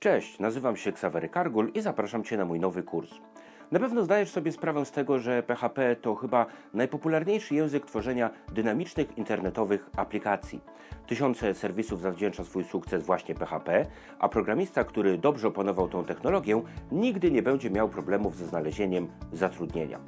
Cześć, nazywam się Ksawery Kargul i zapraszam Cię na mój nowy kurs. Na pewno zdajesz sobie sprawę z tego, że PHP to chyba najpopularniejszy język tworzenia dynamicznych internetowych aplikacji. Tysiące serwisów zawdzięcza swój sukces właśnie PHP, a programista, który dobrze opanował tą technologię, nigdy nie będzie miał problemów ze znalezieniem zatrudnienia.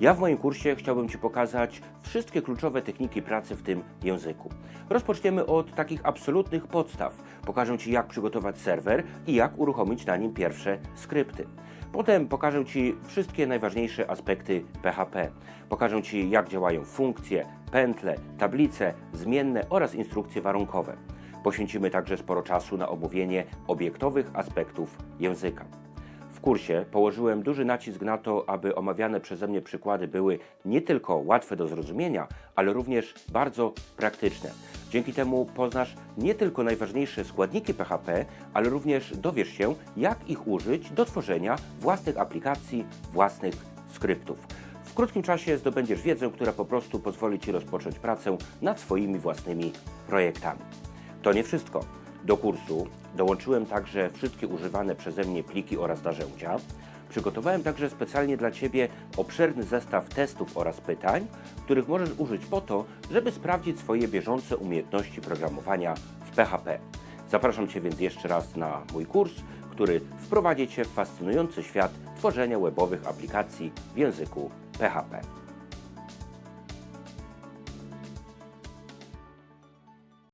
Ja w moim kursie chciałbym Ci pokazać wszystkie kluczowe techniki pracy w tym języku. Rozpoczniemy od takich absolutnych podstaw. Pokażę Ci, jak przygotować serwer i jak uruchomić na nim pierwsze skrypty. Potem pokażę Ci wszystkie najważniejsze aspekty PHP. Pokażę Ci, jak działają funkcje, pętle, tablice, zmienne oraz instrukcje warunkowe. Poświęcimy także sporo czasu na omówienie obiektowych aspektów języka. Kursie położyłem duży nacisk na to, aby omawiane przeze mnie przykłady były nie tylko łatwe do zrozumienia, ale również bardzo praktyczne. Dzięki temu poznasz nie tylko najważniejsze składniki PHP, ale również dowiesz się, jak ich użyć do tworzenia własnych aplikacji, własnych skryptów. W krótkim czasie zdobędziesz wiedzę, która po prostu pozwoli Ci rozpocząć pracę nad swoimi własnymi projektami. To nie wszystko. Do kursu dołączyłem także wszystkie używane przeze mnie pliki oraz narzędzia. Przygotowałem także specjalnie dla Ciebie obszerny zestaw testów oraz pytań, których możesz użyć po to, żeby sprawdzić swoje bieżące umiejętności programowania w PHP. Zapraszam Cię więc jeszcze raz na mój kurs, który wprowadzi Cię w fascynujący świat tworzenia webowych aplikacji w języku PHP.